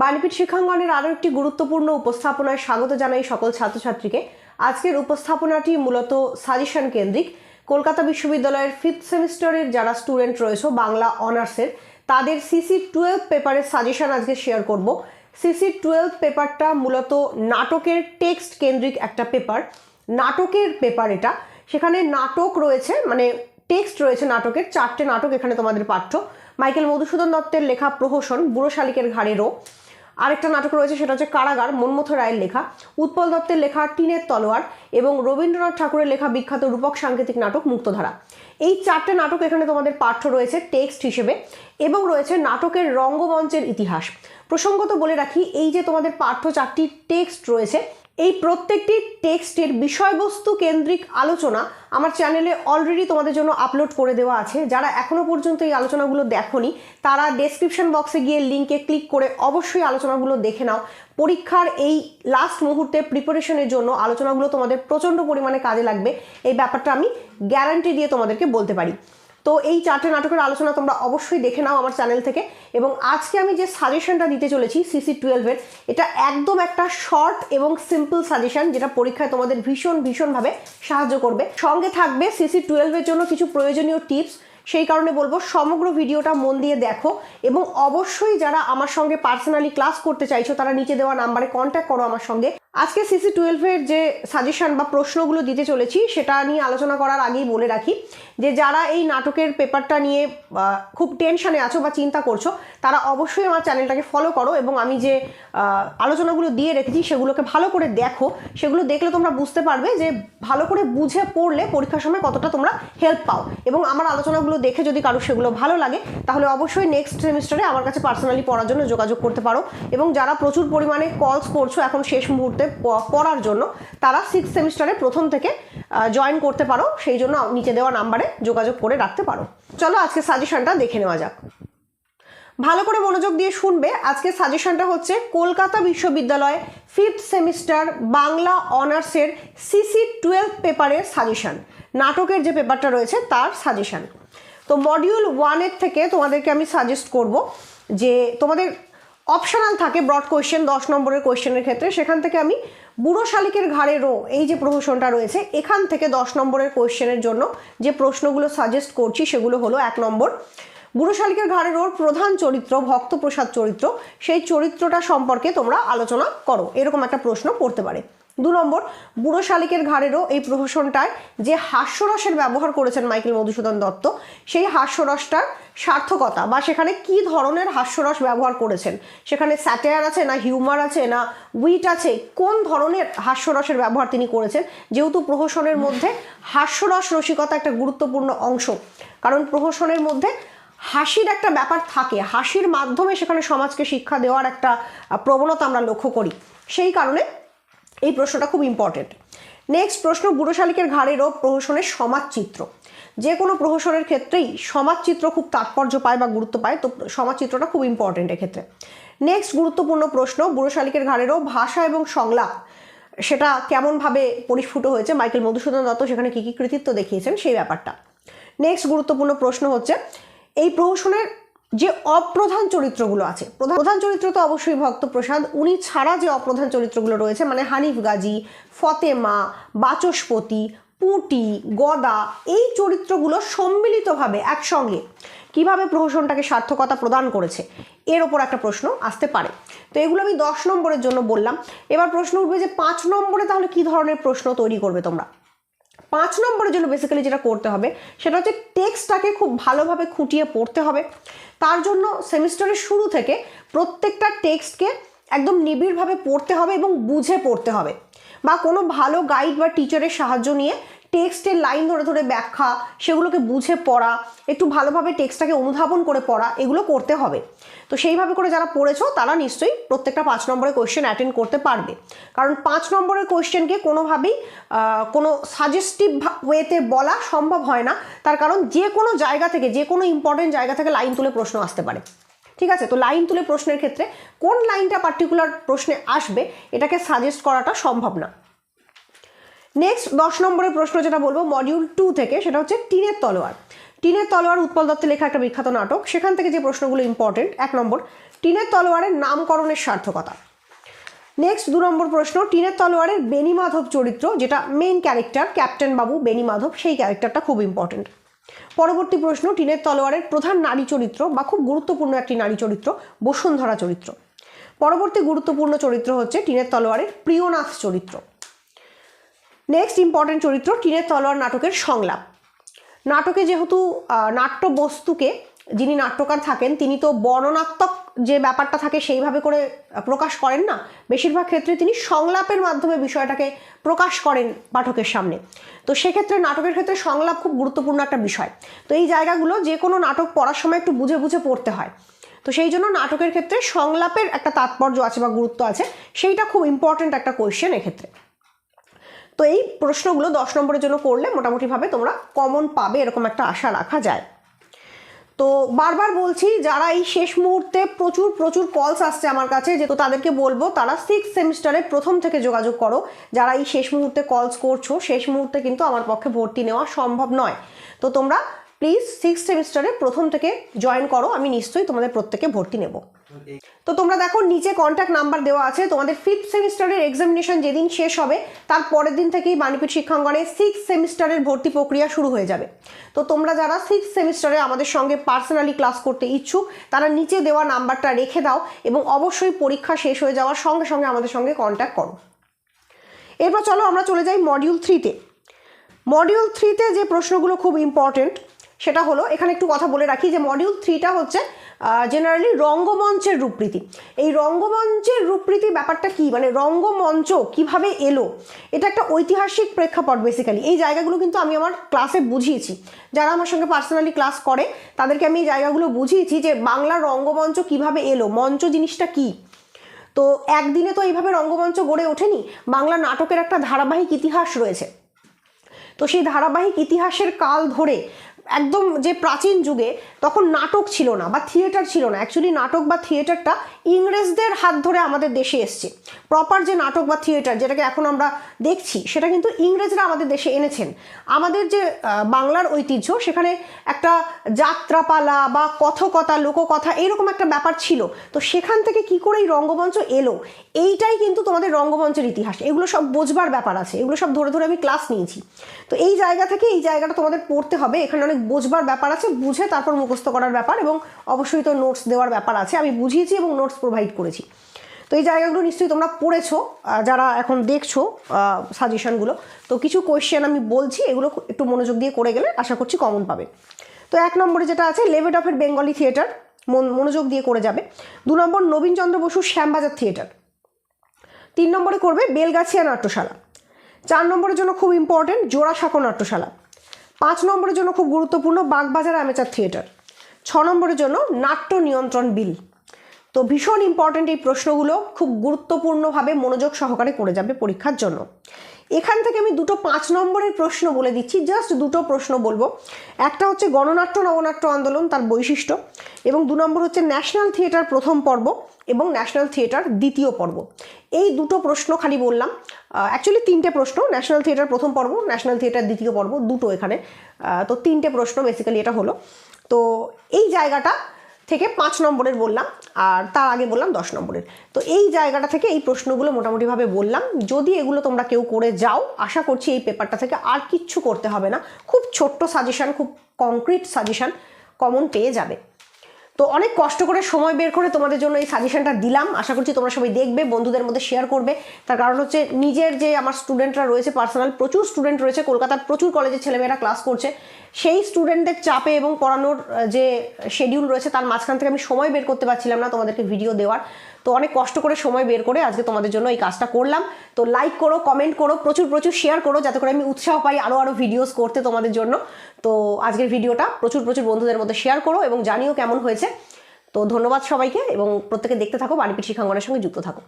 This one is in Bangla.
বাণীপীঠ শিক্ষাঙ্গনের আরও একটি গুরুত্বপূর্ণ উপস্থাপনায় স্বাগত জানাই সকল ছাত্রছাত্রীকে। আজকের উপস্থাপনাটি মূলত সাজেশন কেন্দ্রিক। কলকাতা বিশ্ববিদ্যালয়ের ফিফথ সেমিস্টারের যারা স্টুডেন্ট রয়েছে, বাংলা অনার্সের তাদের সিসি টুয়েলভ পেপারের সাজেশন আজকে শেয়ার করব। সিসি টুয়েলভ পেপারটা মূলত নাটকের টেক্সট কেন্দ্রিক একটা পেপার নাটকের পেপার এটা। সেখানে নাটক রয়েছে মানে টেক্সট রয়েছে নাটকের, চারটে নাটক এখানে তোমাদের পাঠ্য। মাইকেল মধুসূদন দত্তের লেখা প্রহসন, বুড়ো শালিকের ঘাড়েরও আরেকটা নাটক রয়েছে, সেটা হচ্ছে কারাগার, মনমথ রায়ের লেখা। উৎপল দত্তের লেখা টিনের তলোয়ার এবং রবীন্দ্রনাথ ঠাকুরের লেখা বিখ্যাত রূপক সাংকেতিক নাটক মুক্তধারা। এই চারটে নাটক এখানে তোমাদের পাঠ্য রয়েছে, টেক্সট হিসেবে, এবং রয়েছে নাটকের রঙ্গমঞ্চের ইতিহাস। প্রসঙ্গত বলে রাখি, এই যে তোমাদের পাঠ্য চারটি টেক্সট রয়েছে এই প্রত্যেকটি টেক্সটের বিষয়বস্তু কেন্দ্রিক আলোচনা আমার চ্যানেলে অলরেডি তোমাদের জন্য আপলোড করে দেওয়া আছে। যারা এখনও পর্যন্ত এই আলোচনাগুলো দেখোনি, তারা ডেসক্রিপশন বক্সে গিয়ে লিঙ্কে ক্লিক করে অবশ্যই আলোচনাগুলো দেখে নাও। পরীক্ষার এই লাস্ট মুহূর্তে প্রিপারেশনের জন্য আলোচনাগুলো তোমাদের প্রচণ্ড পরিমাণে কাজে লাগবে। এই ব্যাপারটা আমি গ্যারান্টি দিয়ে তোমাদেরকে বলতে পারি। তো এই চারটে নাটকের আলোচনা তোমরা অবশ্যই দেখে নাও আমার চ্যানেল থেকে। এবং আজকে আমি যে সাজেশনটা দিতে চলেছি সিসি টুয়েলভের এটা একদম একটা শর্ট এবং সিম্পল সাজেশন যেটা পরীক্ষায় তোমাদের ভীষণ, ভীষণভাবে সাহায্য করবে। সঙ্গে থাকবে সিসি টুয়েলভের জন্য কিছু প্রয়োজনীয় টিপস সেই কারণে বলব, সমগ্র ভিডিওটা মন দিয়ে দেখো এবং অবশ্যই যারা আমার সঙ্গে পার্সোনালি ক্লাস করতে চাইছো, তারা নিচে দেওয়া নাম্বারে কন্ট্যাক্ট করো আমার সঙ্গে। আজকে সিসি টুয়েলভের যে সাজেশন বা প্রশ্নগুলো দিতে চলেছি, সেটা নিয়ে আলোচনা করার আগেই বলে রাখি যে, যারা এই নাটকের পেপারটা নিয়ে খুব টেনশনে আছো বা চিন্তা করছ, তারা অবশ্যই আমার চ্যানেলটাকে ফলো করো এবং আমি যে আলোচনাগুলো দিয়ে রেখেছি, সেগুলোকে ভালো করে দেখো। সেগুলো দেখলে তোমরা বুঝতে পারবে যে, ভালো করে বুঝে পড়লে পরীক্ষার সময় কতটা তোমরা হেল্প পাও। এবং আমার আলোচনাগুলো দেখে যদি কারও সেগুলো ভালো লাগে, তাহলে অবশ্যই নেক্সট সেমিস্টারে আমার কাছে পার্সোনালি পড়ার জন্য যোগাযোগ করতে পারো। এবং যারা প্রচুর পরিমাণে কলস করছ, এখন শেষ মুহূর্তে প- পড়ার জন্য তারা সিক্স সেমিস্টারে প্রথম থেকে জয়েন করতে পারো। সেই জন্য নিচে দেওয়া নাম্বারে যোগাযোগ করে রাখতে পারো। চলো আজকে সাজেশনটা দেখে নেওয়া যাক। ভালো করে মনোযোগ দিয়ে শুনবে। আজকে সাজেশনটা হচ্ছে কলকাতা বিশ্ববিদ্যালয় ফিফথ সেমিস্টার বাংলা অনার্সের সিসি টুয়েলভ পেপারের সাজেশন নাটকের যে পেপারটা রয়েছে তার সাজেশন তো মডিউল ওয়ানের থেকে তোমাদেরকে আমি সাজেস্ট করব যে তোমাদের অপশনাল থাকে ব্রড কোয়েশ্চেন দশ নম্বরের কোয়েশ্চেনের ক্ষেত্রে। সেখান থেকে আমি বুড়ো শালিকের ঘাড়ে রো, এই যে প্রহসনটা রয়েছে, এখান থেকে দশ নম্বরের কোয়েশ্চেনের জন্য যে প্রশ্নগুলো সাজেস্ট করছি, সেগুলো হলো এক নম্বর, বুড়ো শালিকের ঘাড়ের রোর প্রধান চরিত্র ভক্তপ্রসাদ চরিত্র। সেই চরিত্রটা সম্পর্কে তোমরা আলোচনা করো, এরকম একটা প্রশ্ন পড়তে পারে। দু নম্বর, বুড়ো শালিকের ঘাড়েরও এই প্রহসনটায় যে হাস্যরসের ব্যবহার করেছেন মাইকেল মধুসূদন দত্ত, সেই হাস্যরসটার সার্থকতা বা সেখানে কি ধরনের হাস্যরস ব্যবহার করেছেন? সেখানে স্যাটায়ার আছে না হিউমার আছে না উইট আছে? কোন ধরনের হাস্যরসের ব্যবহার তিনি করেছেন? যেহেতু প্রহসনের মধ্যে হাস্যরস রসিকতা একটা গুরুত্বপূর্ণ অংশ, কারণ প্রহসনের মধ্যে হাসির একটা ব্যাপার থাকে। হাসির মাধ্যমে সেখানে সমাজকে শিক্ষা দেওয়ার একটা প্রবণতা আমরা লক্ষ্য করি। সেই কারণে এই প্রশ্নটা খুব ইম্পর্টেন্ট নেক্সট প্রশ্ন, বুড়ো শালিকের ঘাড়েরও প্রহসনের সমাজচিত্র। যে কোনো প্রহসনের ক্ষেত্রেই সমাজচিত্র খুব তাৎপর্য পায় বা গুরুত্ব পায়, তো সমাজচিত্রটা খুব ইম্পর্টেন্ট এক্ষেত্রে। নেক্সট গুরুত্বপূর্ণ প্রশ্ন, বুড়ো শালিকের ঘাড়েরও ভাষা এবং সংলাপ, সেটা কেমনভাবে পরিস্ফুট হয়েছে? মাইকেল মধুসূদন দত্ত সেখানে কী কী কৃতিত্ব দেখিয়েছেন সেই ব্যাপারটা। নেক্সট গুরুত্বপূর্ণ প্রশ্ন হচ্ছে, এই প্রহসনের যে অপ্রধান চরিত্রগুলো আছে। প্রধান চরিত্র তো অবশ্যই ভক্তপ্রসাদ উনি ছাড়া যে অপ্রধান চরিত্রগুলো রয়েছে মানে হানিফ গাজী, ফতেমা, বাচস্পতি, পুটি, গদা, এই চরিত্রগুলো সম্মিলিতভাবে একসঙ্গে কীভাবে প্রহসনটাকে সার্থকতা প্রদান করেছে, এর ওপর একটা প্রশ্ন আসতে পারে। তো এগুলো আমি দশ নম্বরের জন্য বললাম। এবার প্রশ্ন উঠবে যে পাঁচ নম্বরে তাহলে কি ধরনের প্রশ্ন তৈরি করবে তোমরা? পাঁচ নম্বরের জন্য বেসিক্যালি যেটা করতে হবে, সেটা হচ্ছে টেক্সটটাকে খুব ভালোভাবে খুঁটিয়ে পড়তে হবে। তার জন্য সেমিস্টারের শুরু থেকে প্রত্যেকটা টেক্সটকে একদম নিবিড়ভাবে পড়তে হবে এবং বুঝে পড়তে হবে। বা কোনো ভালো গাইড বা টিচারের সাহায্য নিয়ে টেক্সটের লাইন ধরে ধরে ব্যাখ্যা, সেগুলোকে বুঝে পড়া, একটু ভালোভাবে টেক্সটটাকে অনুধাবন করে পড়া, এগুলো করতে হবে। তো সেইভাবে করে যারা পড়েছো, তারা নিশ্চয়ই প্রত্যেকটা পাঁচ নম্বরের কোয়েশ্চেন অ্যাটেন্ড করতে পারবে। কারণ পাঁচ নম্বরের কোয়েশ্চেনকে কোনোভাবেই কোনো সাজেস্টিভ ওয়েতে বলা সম্ভব হয় না। তার কারণ যে কোনো জায়গা থেকে যে কোনো ইম্পর্টেন্ট জায়গা থেকে লাইন তুলে প্রশ্ন আসতে পারে। ঠিক আছে? তো লাইন তুলে প্রশ্নের ক্ষেত্রে কোন লাইনটা পার্টিকুলার প্রশ্নে আসবে, এটাকে সাজেস্ট করাটা সম্ভব না। নেক্সট দশ নম্বরের প্রশ্ন যেটা বলব মডিউল টু থেকে, সেটা হচ্ছে টিনের তলোয়ার। টিনের তলোয়ার উৎপল দত্তের লেখা একটা বিখ্যাত নাটক। সেখান থেকে যে প্রশ্নগুলো ইম্পর্টেন্ট এক নম্বর, টিনের তলোয়ারের নামকরণের সার্থকতা। নেক্সট দু নম্বর প্রশ্ন, টিনের তলোয়ারের বেনি মাধব চরিত্র, যেটা মেইন ক্যারেক্টার ক্যাপ্টেন বাবু বেনি মাধব, সেই ক্যারেক্টারটা খুব ইম্পর্টেন্ট পরবর্তী প্রশ্ন, টিনের তলোয়ারের প্রধান নারী চরিত্র বা খুব গুরুত্বপূর্ণ একটি নারী চরিত্র, বসুন্ধরা চরিত্র। পরবর্তী গুরুত্বপূর্ণ চরিত্র হচ্ছে টিনের তলোয়ারের প্রিয়নাথ চরিত্র। নেক্সট ইম্পর্টেন্ট চরিত্র টিনের তলোয়ার নাটকের সংলাপ। নাটকে যেহেতু নাট্য বস্তুকে যিনি নাট্যকার থাকেন, তিনি তো বর্ণনাত্মক যে ব্যাপারটা থাকে সেইভাবে করে প্রকাশ করেন না। বেশিরভাগ ক্ষেত্রে তিনি সংলাপের মাধ্যমে বিষয়টাকে প্রকাশ করেন পাঠকের সামনে। তো সেক্ষেত্রে নাটকের ক্ষেত্রে সংলাপ খুব গুরুত্বপূর্ণ একটা বিষয়। তো এই জায়গাগুলো যে কোনো নাটক পড়ার সময় একটু বুঝে বুঝে পড়তে হয়। তো সেই জন্য নাটকের ক্ষেত্রে সংলাপের একটা তাৎপর্য আছে বা গুরুত্ব আছে, সেইটা খুব ইম্পর্ট্যান্ট একটা কোয়েশ্চেন এক্ষেত্রে। তো এই প্রশ্নগুলো দশ নম্বরের জন্য করলে মোটামুটিভাবে তোমরা কমন পাবে, এরকম একটা আশা রাখা যায়। তো বারবার বলছি, যারা এই শেষ মুহূর্তে প্রচুর প্রচুর কলস আসছে আমার কাছে, যে তো তাদেরকে বলব, তারা সিক্স সেমিস্টারে প্রথম থেকে যোগাযোগ করো। যারা এই শেষ মুহূর্তে কলস করছ, শেষ মুহূর্তে কিন্তু আমার পক্ষে ভর্তি নেওয়া সম্ভব নয়। তো তোমরা প্লিজ সিক্স সেমিস্টারে প্রথম থেকে জয়েন করো, আমি নিশ্চয়ই তোমাদের প্রত্যেকে ভর্তি নেব। তো তোমরা দেখো, নিচে কন্ট্যাক্ট নাম্বার দেওয়া আছে। তোমাদের ফিফথ সেমিস্টারের এক্সামিনেশন যেদিন শেষ হবে, তার পরের দিন থেকেই বাণীপীঠ শিক্ষাঙ্গনে সিক্স সেমিস্টারের ভর্তি প্রক্রিয়া শুরু হয়ে যাবে। তো তোমরা যারা সিক্স সেমিস্টারে আমাদের সঙ্গে পার্সোনালি ক্লাস করতে ইচ্ছুক, তারা নিচে দেওয়া নাম্বারটা রেখে দাও এবং অবশ্যই পরীক্ষা শেষ হয়ে যাওয়ার সঙ্গে সঙ্গে আমাদের সঙ্গে কন্ট্যাক্ট করো। এরপর চলো আমরা চলে যাই মডিউল থ্রিতে মডিউল থ্রিতে যে প্রশ্নগুলো খুব ইম্পর্টেন্ট সেটা হলো, এখানে একটু কথা বলে রাখি যে মডিউল থ্রিটা হচ্ছে জেনারেলি রঙ্গমঞ্চের রূপরীতি। এই রঙ্গমঞ্চের রূপরীতি ব্যাপারটা কি? মানে রঙ্গমঞ্চ কীভাবে এলো? এটা একটা ঐতিহাসিক প্রেক্ষাপট বেসিক্যালি এই জায়গাগুলো কিন্তু আমি আমার ক্লাসে বুঝিয়েছি। যারা আমার সঙ্গে পার্সোনালি ক্লাস করে, তাদেরকে আমি এই জায়গাগুলো বুঝিয়েছি যে বাংলার রঙ্গমঞ্চ কীভাবে এলো, মঞ্চ জিনিসটা কী? তো একদিনে তো এইভাবে রঙ্গমঞ্চ গড়ে ওঠেনি। বাংলা নাটকের একটা ধারাবাহিক ইতিহাস রয়েছে। তো সেই ধারাবাহিক ইতিহাসের কাল ধরে একদম যে প্রাচীন যুগে তখন নাটক ছিল না বা থিয়েটার ছিল না। অ্যাকচুয়ালি নাটক বা থিয়েটারটা ইংরেজদের হাত ধরে আমাদের দেশে এসছে। প্রপার যে নাটক বা থিয়েটার যেটাকে এখন আমরা দেখছি, সেটা কিন্তু ইংরেজরা আমাদের দেশে এনেছেন। আমাদের যে বাংলার ঐতিহ্য, সেখানে একটা যাত্রাপালা বা কথকতা, লোককথা এরকম একটা ব্যাপার ছিল। তো সেখান থেকে কি করে এই রঙ্গমঞ্চ এলো? এইটাই কিন্তু তোমাদের রঙ্গমঞ্চের ইতিহাস। এগুলো সব বোঝবার ব্যাপার আছে। এগুলো সব ধরে ধরে আমি ক্লাস নিয়েছি। তো এই জায়গা থেকে এই জায়গাটা তোমাদের পড়তে হবে। এখানে অনেক বোঝবার ব্যাপার আছে, বুঝে তারপর মুখস্থ করার ব্যাপার এবং অবশ্যই তো নোটস দেওয়ার ব্যাপার আছে। আমি বুঝিয়েছি এবং নোটস প্রোভাইড করেছি। তো এই জায়গাগুলো নিশ্চয়ই তোমরা পড়েছো যারা এখন দেখছ সাজেশনগুলো তো কিছু কোয়েশ্চেন আমি বলছি, এগুলো একটু মনোযোগ দিয়ে করে গেলে আশা করছি কমন পাবে। তো এক নম্বরে যেটা আছে লেভেট অফের বেঙ্গলি থিয়েটার মনোযোগ দিয়ে করে যাবে। দু নম্বর, নবীনচন্দ্র বসু শ্যামবাজার থিয়েটার তিন নম্বরে করবে বেলগাছিয়া নাট্যশালা। চার নম্বরের জন্য খুব ইম্পর্টেন্ট জোড়াসাঁকো নাট্যশালা। পাঁচ নম্বরের জন্য খুব গুরুত্বপূর্ণ বাগবাজার অ্যামেচার থিয়েটার ছ নম্বরের জন্য নাট্য নিয়ন্ত্রণ বিল। তো ভীষণ ইম্পর্টেন্ট এই প্রশ্নগুলো, খুব গুরুত্বপূর্ণভাবে মনোযোগ সহকারে করে যাবে পরীক্ষার জন্য। এখান থেকে আমি দুটো পাঁচ নম্বরের প্রশ্ন বলে দিচ্ছি জাস্ট দুটো প্রশ্ন বলব। একটা হচ্ছে গণনাট্য, নবনাট্য আন্দোলন, তার বৈশিষ্ট্য, এবং দু নম্বর হচ্ছে ন্যাশনাল থিয়েটার প্রথম পর্ব এবং ন্যাশনাল থিয়েটার দ্বিতীয় পর্ব। এই দুটো প্রশ্ন খালি বললাম। অ্যাকচুয়ালি তিনটে প্রশ্ন ন্যাশনাল থিয়েটার প্রথম পর্ব ন্যাশনাল থিয়েটার দ্বিতীয় পর্ব, দুটো এখানে। তো তিনটে প্রশ্ন বেসিক্যালি এটা হলো। তো এই জায়গাটা থেকে পাঁচ নম্বরের বললাম, আর তার আগে বললাম দশ নম্বরের। তো এই জায়গাটা থেকে এই প্রশ্নগুলো মোটামুটিভাবে বললাম। যদি এগুলো তোমরা কেউ করে যাও, আশা করছি এই পেপারটা থেকে আর কিচ্ছু করতে হবে না। খুব ছোট্ট সাজেশান খুব কংক্রিট সাজেশান কমন পেয়ে যাবে। তো অনেক কষ্ট করে সময় বের করে তোমাদের জন্য এই সাজেশনটা দিলাম। আশা করছি তোমরা সবাই দেখবে, বন্ধুদের মধ্যে শেয়ার করবে। তার কারণ হচ্ছে নিজের যে আমার স্টুডেন্টরা রয়েছে পার্সোনাল প্রচুর স্টুডেন্ট রয়েছে, কলকাতার প্রচুর কলেজের ছেলেমেয়েরা ক্লাস করছে। সেই স্টুডেন্টদের চাপে এবং পড়ানোর যে শেডিউল রয়েছে, তার মাঝখান থেকে আমি সময় বের করতে পারছিলাম না তোমাদেরকে ভিডিও দেওয়ার। তো অনেক কষ্ট করে সময় বের করে আজকে তোমাদের জন্য এই কাজটা করলাম। তো লাইক করো কমেন্ট করো, প্রচুর প্রচুর শেয়ার করো যাতে করে আমি উৎসাহ পাই আরও আরও ভিডিওস করতে তোমাদের জন্য। তো আজকের ভিডিওটা প্রচুর প্রচুর বন্ধুদের মধ্যে শেয়ার করো এবং জানিও কেমন হয়েছে। তো ধন্যবাদ সবাইকে এবং প্রত্যেকে দেখতে থাকো বাড়িপিঠ শিক্ষাঙ্গনের সঙ্গে যুক্ত থাকো।